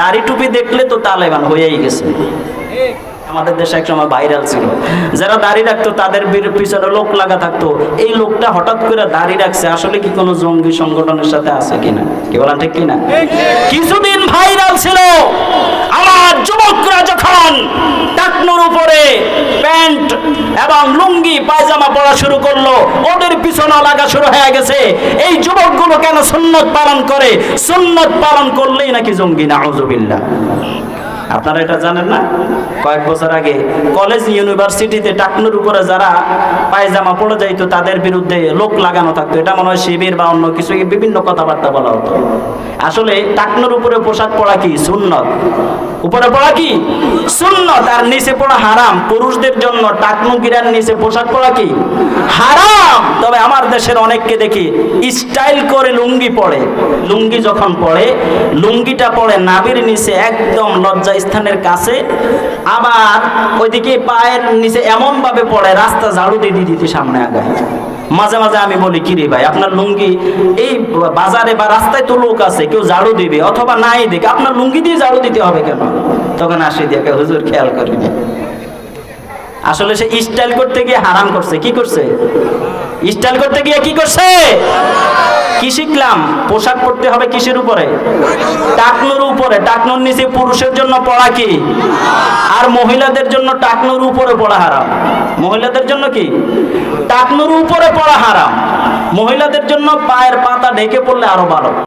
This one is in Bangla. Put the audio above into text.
দাড়ি টুপি দেখলে তো তালেবান হয়েই গেছে। আমাদের দেশে এক সময় ভাইরাল ছিল। যারা দাড়ি রাখতো তাদের পিছনে লোক লাগা থাকতো। এই লোকটা হঠাৎ করে দাড়ি রাখছে। আসলে কি কোনো জঙ্গি সংগঠনের সাথে আছে কিনা? কি বলেন ঠিক কিনা? কিছুদিন ভাইরাল ছিল আমার যুবকরা যখন টাকনুর উপরে প্যান্ট এবং লুঙ্গি, পায়জামা পরা শুরু করল। ওদের পিছনে লাগা শুরু হয়ে গেছে। এই যুবকগুলো কেন সুন্নত পালন করে? সুন্নত পালন করলেই নাকি জঙ্গি না আপনারা এটা জানেন না? কয়েক বছর আগে কলেজ, ইউনিভার্সিটিতে টাকনুর উপরে যারা পায়জামা পড়ে যাইতো, তাদের বিরুদ্ধে লোক লাগানো থাকতো। এটা মনে হয় শিবির বা অন্য কিছু, বিভিন্ন কথাবার্তা বলা হতো। আসলে টাকনুর উপরে পোশাক পরা কি? সুন্নত। উপরে পড়া কি? সুন্নত। আর নিচে পড়া হারাম। পুরুষদের জন্য টাকনু গিরার নিচে পোশাক পরা কি? হারাম। তবে আমার দেশের অনেককে দেখি স্টাইল করে লুঙ্গি পরে। লুঙ্গি যখন পরে, লুঙ্গিটা পরে নাবির নিচে একদম লজ্জা স্থানের কাছে, আবার ওইদিকে পায়ের নিচে এমন ভাবে পড়ে, রাস্তা ঝাড়ু দিয়ে দিতে সামনে আগায়। মাঝে মাঝে আমি বলি কিরে ভাই, আপনার লুঙ্গি এই বাজারে বা রাস্তায় তো লোক আছে, কেউ ঝাড়ু দিবে, অথবা নাই দেখে, আপনার লুঙ্গি দিয়ে ঝাড়ু দিতে হবে কেন? তখন আসি দিয়ে হুজুর, খেয়াল করিনি। আসলে সে স্টাইল করতে গিয়ে হারাম করছে, কি করছে? স্টাইল করতে গিয়ে কি করছে? কি শিখলাম? পোশাক পরতে হবে কিসের উপরে? টাকনুর উপরে। টাকনুর নিচে পুরুষের জন্য পড়া কি? আর মহিলাদের জন্য টাকনুর উপরে পড়া হারাম। মহিলাদের জন্য কি? টাকনুর উপরে পড়া হারাম। মহিলাদের জন্য পায়ের পাতা ঢেকে পড়লে আরও ভালো।